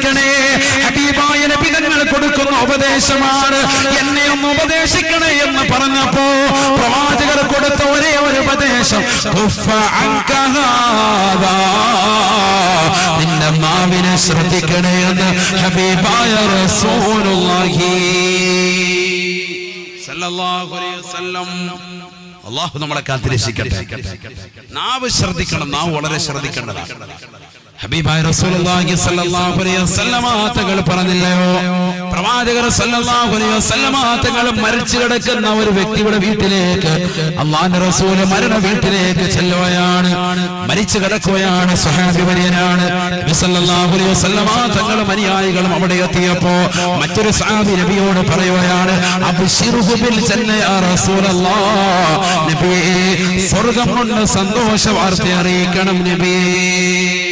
സംരക്ഷിക്കണേ ഹബീബായ നബി കൊടുക്കുന്ന ഉപദേശമാണ്. എന്നെ ഒന്ന് ഉപദേശിക്കണേ എന്ന് പറഞ്ഞപ്പോ പ്രവാചകർ കൊടുത്ത ഒരേ ഒരു ഉപദേശം. നിന്റെ മാവിനെ ശ്രദ്ധിക്കണേ എന്ന് ഹബീബായ റസൂലുള്ളാഹി സല്ലല്ലാഹു അലൈഹി വസല്ലം. അള്ളാഹു നമ്മളെ കാത്തിരക്ഷിക്കട്ടെ. നാവ് ശ്രദ്ധിക്കണം. നാവ് വളരെ ശ്രദ്ധിക്കേണ്ടതാണ്. ഹബീബായ റസൂലുള്ളാഹി സ്വല്ലല്ലാഹു അലൈഹി വസല്ലമ തങ്ങൾ അലൈഹി വസല്ലമ മരിച്ചു കിടക്കുന്ന ഒരു വ്യക്തിയുടെ വീട്ടിലേക്ക് അള്ളാഹുവിന്റെ റസൂൽ മരണ വീട്ടിലേക്ക് ചെല്ലുകയാണ് മരിച്ചു കിടക്കുകയാണ് സ്വഹാബി നബി അലൈഹി വസല്ലമ തങ്ങളും അനുയായികളും അവിടെ എത്തിയപ്പോ മറ്റൊരു സഹാബി നബിയോട് പറയുകയാണ് അബ്ശിറുഹു ബിൽ ജന്ന സ്വർഗം കൊണ്ട് സന്തോഷ വാർത്ത അറിയിക്കണം നബിയേ.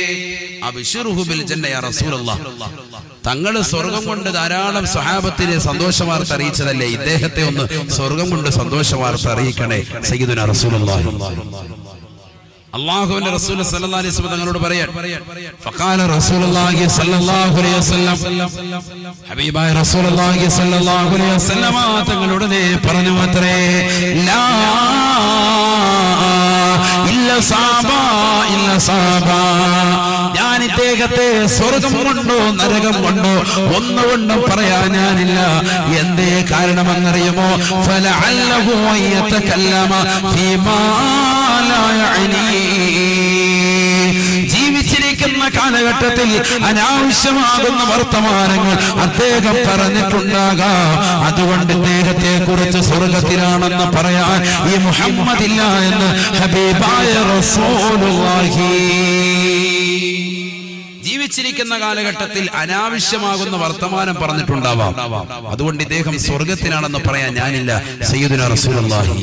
തങ്ങൾ സ്വർഗം കൊണ്ട് ധാരാളം സ്വഹാബത്തിനെ സന്തോഷ വാർത്ത അറിയിച്ചതല്ലേ? ഇദ്ദേഹത്തെ ഒന്ന് സ്വർഗം കൊണ്ട് സന്തോഷ വാർത്ത അറിയിക്കണേ സയ്യിദുന റസൂലുള്ളാഹി. അള്ളാഹുവിന്റെ റസൂൽ സല്ലല്ലാഹു അലൈഹി വസല്ലം തങ്ങളോട് പറയാൻ ഫഖാല റസൂലുള്ളാഹി സല്ലല്ലാഹു അലൈഹി വസല്ലം ഹബീബായ റസൂലുള്ളാഹി സല്ലല്ലാഹു അലൈഹി വസല്ലം തങ്ങളോട് നേ പറഞ്ഞു അത്രേ ലാ ഇല്ല സാബ ഇല്ല സാബ ഞാൻ ഇദ്ദേഹത്തെ സ്വർഗം കൊണ്ടോ നരകം കൊണ്ടോ ഒന്നുകൊണ്ടും പറയാൻ ഞാനില്ല. എന്തേ കാരണമെന്നറിയുമോ? ഫലഅല്ലഹു യതകല്ലമ ഫീമാ ലാ യഅനീ. ജീവിച്ചിരിക്കുന്ന കാലഘട്ടത്തിൽ അനാവശ്യമാകുന്ന വർത്തമാനങ്ങൾ അദ്ദേഹം പറഞ്ഞിട്ടുണ്ടാകാം. അതുകൊണ്ട് ഇദ്ദേഹത്തെ കുറിച്ച് സ്വർഗത്തിലാണെന്ന് പറയാൻ ഈ മുഹമ്മദില്ല എന്ന് ഹബീബായ റസൂലുള്ളാഹി. ജീവിച്ചിരിക്കുന്ന കാലഘട്ടത്തിൽ അനാവശ്യമാകുന്ന വർത്തമാനം പറഞ്ഞിട്ടുണ്ടാവാം. അതുകൊണ്ട് ഇദ്ദേഹം സ്വർഗത്തിനാണെന്ന് പറയാൻ ഞാനില്ല. റസൂലുള്ളാഹി.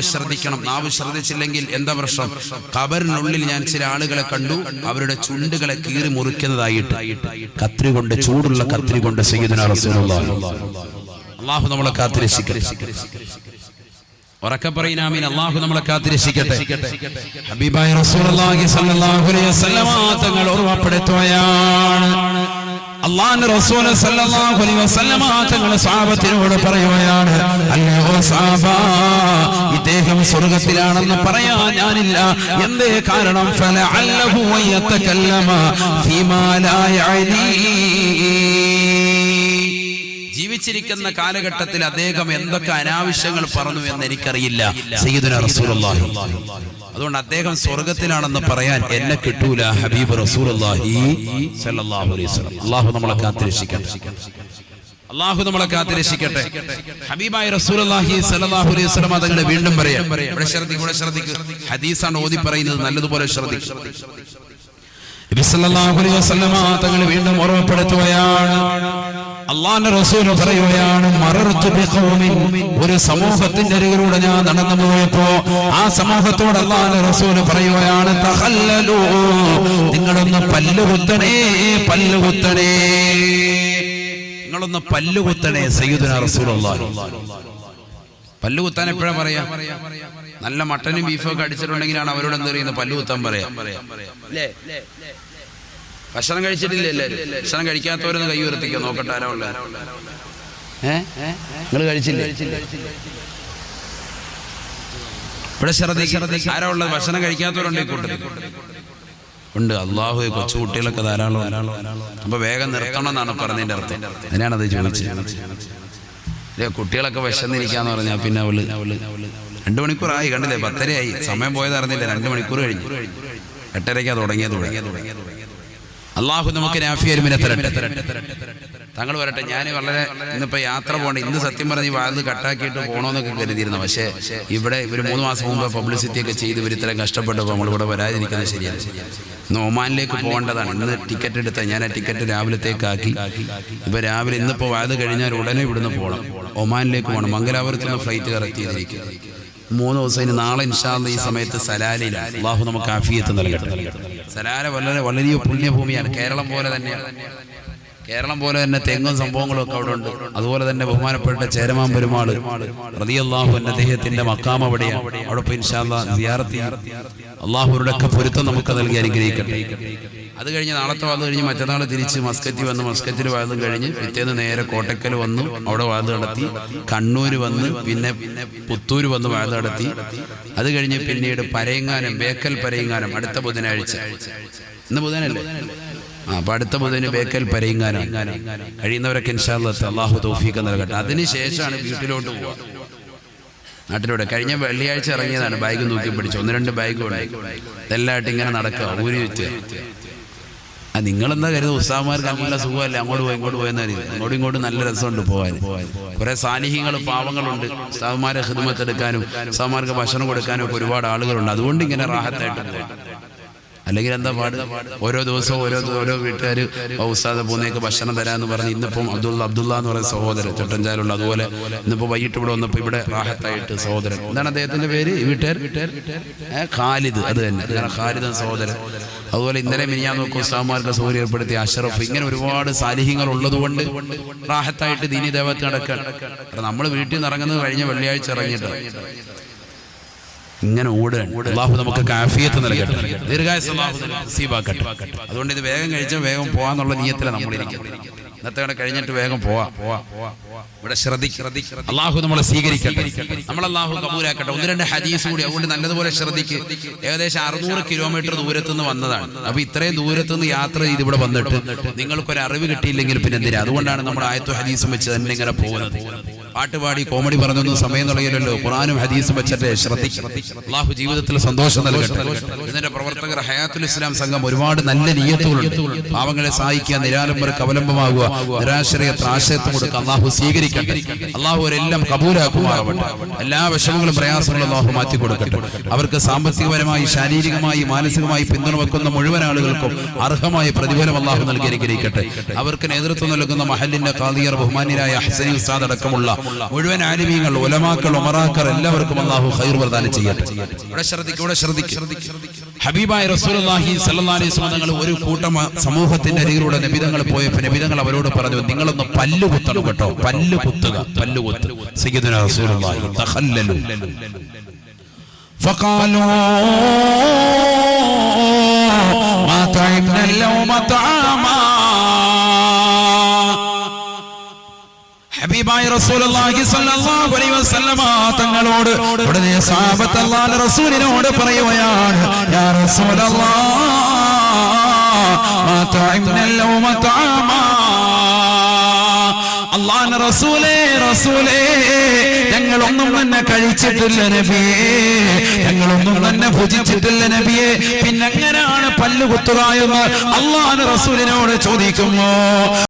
ശ്രദ്ധിക്കണം. നാവ് ശ്രദ്ധിച്ചില്ലെങ്കിൽ എന്താ പ്രശ്നം? കബറിനുള്ളിൽ ഞാൻ ചില ആളുകളെ കണ്ടു. അവരുടെ ചുണ്ടുകളെ കീറി മുറിക്കുന്നതായിട്ട്. കത്രി കൊണ്ട് ചൂടുള്ള കത്രി കൊണ്ട് സയ്യിദുന റസൂലുള്ളാഹി. അള്ളാഹു നമ്മളെ കാത്തിരക്ഷിക്കട്ടെ. ഉറക്കെ അള്ളാഹു നമ്മളെ കാത്തിരക്ഷിക്കട്ടെ. ഹബീബായ റസൂലുള്ളാഹി സ്വല്ലല്ലാഹു അലൈഹി വസല്ലമ തങ്ങൾ ഓർമ്മപ്പെടുത്തുകയാണ് അള്ളാഹുവിന്റെ റസൂൽ സല്ലല്ലാഹു അലൈഹി വസല്ലമ തങ്ങൾ സ്വഹാബത്തിനോട് പറയുകയാണ്. അല്ലയോ സ്വഹാബ ഇദ്ദേഹം സ്വർഗത്തിലാണെന്ന് പറയാൻ ഞാനില്ല. എന്തേ കാരണം? ഫലഅല്ലഹു യതകല്ലമ ഫീമാ ലാ യഅനീ. ജീവിച്ചിരിക്കുന്ന കാലഘട്ടത്തിൽ അദ്ദേഹം എന്തൊക്കെ അനാവശ്യങ്ങൾ പറഞ്ഞു എന്ന് എനിക്കറിയില്ല. അതുകൊണ്ട് അദ്ദേഹം സ്വർഗത്തിലാണെന്ന് പറയാൻ എന്നെ കിട്ടൂല ഹബീബ് വസല്ലം. അല്ലാഹു നമ്മളെ കാത്തിരക്ഷിക്കട്ടെ. അള്ളാഹു നമ്മളെ കാത്തിരക്ഷിക്കട്ടെ. ഹബീബായ റസൂലുള്ളാഹി സല്ലല്ലാഹു അലൈഹി വസല്ലം തങ്ങളെ വീണ്ടും പറയാം. ഇവിടെ ശ്രദ്ധിക്കുക ഇവിടെ ശ്രദ്ധിക്കുക ഹദീസാണ് ഓതി പറയുന്നത് നല്ലതുപോലെ വസല്ലമ തങ്ങൾ വീണ്ടും ഓർമ്മപ്പെടുത്തുകയാണ്. അള്ളാന്റെ റസൂൽ പറയുകയാണ് ഒരു സമൂഹത്തിന്റെ അരികിലൂടെ ഞാൻ നടന്നു പോയപ്പോ ആ സമൂഹത്തോട് അള്ളാന്റെ റസൂൽ പറയുകയാണ് നിങ്ങളൊന്ന് പല്ലുകുത്തണേ പല്ലുകുത്തണേ നിങ്ങളൊന്ന് പല്ലുകുത്തണേ സയ്യിദുന റസൂലുള്ളാഹി. പല്ലുകുത്താൻ എപ്പോഴാ പറയാ? നല്ല മട്ടനും ബീഫും ഒക്കെ അടിച്ചിട്ടുണ്ടെങ്കിലാണ് അവരോട് എന്ത് പറയുന്നത്? പല്ലുകുത്താൻ പറയാം. ഭക്ഷണം കഴിച്ചിട്ടില്ല എല്ലാരും? ഭക്ഷണം കഴിക്കാത്തവരൊന്ന് കൈ ഉയർത്തിക്കോ നോക്കട്ടെ ആരാ ഉള്ള. നിങ്ങൾ ഇവിടെ ആരാ ഉള്ളത് ഭക്ഷണം കഴിക്കാത്തവരുണ്ട് ഉണ്ട്. അള്ളാഹു കൊച്ചു കുട്ടികളൊക്കെ ധാരാളം. അപ്പൊ വേഗം നിർത്തണം എന്നാണ് പറഞ്ഞതിന്റെ അർത്ഥം. അതിനാണത് ചോദിച്ചത് കുട്ടികളൊക്കെ വിശന്നിരിക്കാന്ന് പറഞ്ഞാൽ പിന്നെ അവൾ രണ്ടു മണിക്കൂറായി. കണ്ടില്ലേ? പത്തരയായി. സമയം പോയത് അറിഞ്ഞില്ല. രണ്ടു മണിക്കൂർ കഴിഞ്ഞു. എട്ടരയ്ക്കാ തുടങ്ങിയത് തുടങ്ങിയത് അള്ളാഹു നമുക്ക് നാഫിയരുമിനെ തരട്ടെ. വരട്ടെ ഞാൻ വളരെ ഇന്നിപ്പോ യാത്ര പോകണ്ട. ഇന്ന് സത്യം പറഞ്ഞ് വാത് കട്ടാക്കിയിട്ട് പോകണമെന്നൊക്കെ കരുതിയിരുന്നു. പക്ഷേ ഇവിടെ ഇവർ മൂന്ന് മാസം മുമ്പ് പബ്ലിസിറ്റി ഒക്കെ ചെയ്ത് ഇവർ ഇത്രയും കഷ്ടപ്പെട്ടപ്പോൾ നമ്മളിവിടെ വരാതിരിക്കുന്നത് ശരിയാണ് ഇന്ന് ഒമാനിലേക്ക് പോകേണ്ടതാണ്. ഇന്ന് ടിക്കറ്റ് എടുത്ത ഞാൻ ആ ടിക്കറ്റ് രാവിലത്തേക്കാക്കി. ഇപ്പൊ രാവിലെ ഇന്നിപ്പോ വാത് കഴിഞ്ഞാൽ ഉടനെ ഇവിടുന്ന് പോകണം ഒമാനിലേക്ക് പോകണം മംഗലാപുരത്ത് ഫ്ലൈറ്റ് കറക്റ്റ് ചെയ്തിരിക്കുക മൂന്ന് ദിവസം ഇനി നാളെ ഇൻഷാല്ല ഈ സമയത്ത് സലാലയിലാണ്. അള്ളാഹു നമുക്ക് ആഫിയത്ത് നൽകട്ടെ. സലാല വളരെ വളരെ പുണ്യഭൂമിയാണ് കേരളം പോലെ തന്നെയാണ്. കേരളം പോലെ തന്നെ തെങ്ങും സംഭവങ്ങളും ഒക്കെ അവിടെ ഉണ്ട്. അതുപോലെ തന്നെ ബഹുമാനപ്പെട്ട ചേരമാൻ പെരുമാൾ റതിയല്ലാഹു അദ്ദേഹത്തിന്റെ മക്കാം അവിടെയാണ്. അവിടെ പോയി ഇൻഷാല്ല. അള്ളാഹുരുടെ ഒക്കെ പൊരുത്തം നമുക്ക് നൽകി അനുഗ്രഹിക്കട്ടെ. അത് കഴിഞ്ഞ് നാളത്തെ വാദം കഴിഞ്ഞ് മറ്റന്നാൾ തിരിച്ച് മസ്കറ്റിൽ വന്ന് മസ്കറ്റിൽ വാദം കഴിഞ്ഞ് പിറ്റേന്ന് നേരെ കോട്ടക്കൽ വന്നു. അവിടെ വാദം നടത്തി. കണ്ണൂർ വന്ന് പിന്നെ പുത്തൂർ വന്ന് വാദം നടത്തി. അത് കഴിഞ്ഞ് പിന്നീട് പരയങ്ങാനം ബേക്കൽ പരയങ്ങാനം അടുത്ത ബുധനാഴ്ച. ഇന്ന് ബുധനല്ലേ? അപ്പൊ അടുത്ത ബുധന് ബേക്കൽ പരയങ്ങാനം കഴിയുന്നവരൊക്കെ അള്ളാഹു തൗഫീഖ് നൽകട്ടെ. അതിനുശേഷമാണ് വീട്ടിലോട്ട് പോകുന്നത് നാട്ടിലൂടെ കഴിഞ്ഞ വെള്ളിയാഴ്ച ഇറങ്ങിയതാണ്. ബാഗ് നോക്കി പിടിച്ചു. ഒന്ന് രണ്ട് ബാഗ് ഉണ്ടായി ഇതെല്ലാമായിട്ട് ഇങ്ങനെ നടക്കുക. ഊരി വെച്ച് ആ നിങ്ങളെന്താ കരുതുക? ഉസ്താമാർക്ക് നല്ല സുഖമല്ലേ? അങ്ങോട്ട് പോയി ഇങ്ങോട്ട് പോയെന്ന് കരുതി അങ്ങോട്ടും ഇങ്ങോട്ടും നല്ല രസമുണ്ട് പോകാൻ. കുറെ സാന്നിഹ്യങ്ങൾ പാവങ്ങളുണ്ട്. ഉസ്താമാരെ ഹിദ്മത്തെടുക്കാനും എടുക്കാനും ഉസ്താമാർക്ക് ഭക്ഷണം കൊടുക്കാനും ഒക്കെ ഒരുപാട് ആളുകളുണ്ട്. അതുകൊണ്ട് ഇങ്ങനെ റാഹത്തായിട്ട് പോകാം അല്ലെങ്കിൽ എന്താ പാട്? ഓരോ ദിവസവും ഓരോ ഓരോ വീട്ടുകാർ ഉസ്താദ പോകുന്നേക്ക് ഭക്ഷണം തരാന്ന് പറഞ്ഞ് ഇന്നിപ്പം അബ്ദുള്ള അബ്ദുള്ള എന്ന് പറയുന്ന സഹോദരൻ ചൊട്ടഞ്ചാലുള്ള അതുപോലെ ഇന്നിപ്പോ വൈകിട്ട് ഇവിടെ വന്നപ്പോൾ ഇവിടെ റാഹത്തായിട്ട് സഹോദരൻ. എന്താണ് അദ്ദേഹത്തിന്റെ പേര് വീട്ടുകാർ ഖാലിദ് അത് തന്നെ. ഖാലിദ് സഹോദരൻ. അതുപോലെ ഇന്നലെ മിനിഞ്ഞാൻ നോക്കും ഉസ്താമാർക്ക് സൗകര്യം ഏർപ്പെടുത്തിയ അഷറഫ്. ഇങ്ങനെ ഒരുപാട് സാലിഹ്യങ്ങൾ ഉള്ളതുകൊണ്ട് റാഹത്തായിട്ട് ദീനി ദേവത്ത് നടക്കാൻ നമ്മൾ വീട്ടിൽ നിന്ന് ഇറങ്ങുന്നത് കഴിഞ്ഞ വെള്ളിയാഴ്ച ഇറങ്ങിയിട്ട് ഇങ്ങനെ ഓടുകയാണ്. അള്ളാഹു നമുക്ക് കാഫിയത്ത് നൽകട്ടെ. ദീർഘായുസ് അള്ളാഹു നസീബാക്കട്ടെ. അതുകൊണ്ട് ഇത് വേഗം കഴിച്ചാൽ വേഗം പോവാന്നുള്ള നീയത്തിലാണ് നമ്മൾ ഇന്നത്തെ കൂടെ കഴിഞ്ഞിട്ട് വേഗം പോവാ. പോവാ ഇവിടെ ശ്രദ്ധിക്കും അള്ളാഹു നമ്മളെ സ്വീകരിക്കട്ടെ. നമ്മൾ അള്ളാഹു കബൂലാക്കട്ടെ. ഒന്ന് രണ്ട് ഹദീസ് കൂടി. അതുകൊണ്ട് നല്ലതുപോലെ ശ്രദ്ധിക്ക്. ഏകദേശം അറുന്നൂറ് കിലോമീറ്റർ ദൂരത്തു നിന്ന് വന്നതാണ്. അപ്പൊ ഇത്രയും ദൂരത്തു നിന്ന് യാത്ര ചെയ്ത് ഇവിടെ വന്നിട്ട് നിങ്ങൾക്കൊരു അറിവ് കിട്ടിയില്ലെങ്കിൽ പിന്നെ എന്തിനാ? അതുകൊണ്ടാണ് നമ്മൾ ആയത്തു ഹദീസും വെച്ച് തന്നെ ഇങ്ങനെ പോകുന്നത്. പാട്ടുപാടി കോമഡി പറഞ്ഞൊന്നും സമയം തുടങ്ങിയല്ലോ ഖുറാനും ഹദീസും വെച്ചിട്ട് ശ്രദ്ധിക്കും. അള്ളാഹു ജീവിതത്തിൽ സന്തോഷം നൽകട്ടെ. ഇതിന്റെ പ്രവർത്തകർ ഹയാത്തുൽ ഇസ്ലാം സംഘം ഒരുപാട് നല്ല നീയത്തുകളുണ്ട്. പാവങ്ങളെ സഹായിക്കുക നിരാലംബർക്ക് അവലംബമാകുക നിരാശ്രയ ആശയത്വം കൊടുക്കുക അള്ളാഹു സ്വീകരിക്കട്ടെ. അള്ളാഹു അവരെല്ലാം കബൂലാക്കുമാകട്ടെ എല്ലാ വിഷമങ്ങളും പ്രയാസങ്ങളും അള്ളാഹു മാറ്റി കൊടുക്കട്ടെ. അവർക്ക് സാമ്പത്തികപരമായി ശാരീരികമായി മാനസികമായി പിന്തുണ വെക്കുന്ന മുഴുവൻ ആളുകൾക്കും അർഹമായ പ്രതിഫലം അള്ളാഹു നൽകി അനുഗ്രഹിക്കട്ടെ. അവർക്ക് നേതൃത്വം നൽകുന്ന മഹലിന്റെ കാദിയർ ബഹുമാനിയായ ഹസനി ഉസ്താദ് അടക്കമുള്ള മുഴുവൻ ആലിമീങ്ങൾ ഉലമാക്കൾ ഒമറാക്കർ എല്ലാവർക്കും അള്ളാഹു ഖൈർ പ്രദാനം ചെയ്യട്ടെ ഇവിടെ ശ്രദ്ധിക്കും ഇവിടെ ശ്രദ്ധിക്കും ഹബീബായ റസൂലുള്ളാഹി സ്വല്ലല്ലാഹി അലൈഹി വസല്ലം തങ്ങൾ ഒരു കൂട്ടം സമൂഹത്തിന്റെ അരികിലൂടെ നബിതങ്ങൾ പോയപ്പോൾ നബിതങ്ങൾ അവരോട് പറഞ്ഞു നിങ്ങളൊന്ന് പല്ല് കുത്തണം കേട്ടോ പല്ല് കുത്തുക പല്ല് കുത്ത് സയ്യിദുനാ റസൂലുള്ളാഹി തഖല്ലലു فقالوا ما تعبنا اليوم طعاما റസൂലുള്ളാഹി സ്വല്ലല്ലാഹു അലൈഹി വസല്ലമ തങ്ങളോട് ഉടനെ സഹാബത്ത് റസൂലിനോട് പറയുകയാണ് യാ റസൂലല്ലാഹ് റസൂലേ റസൂലേ ഞങ്ങളൊന്നും തന്നെ കഴിച്ചിട്ടില്ല നബിയേ. ഞങ്ങളൊന്നും തന്നെ ഭുജിച്ചിട്ടില്ല നബിയെ. പിന്നെങ്ങനാണ് പല്ലുകുത്തുക എന്ന് അള്ളാഹ് റസൂലിനോട് ചോദിക്കുമോ?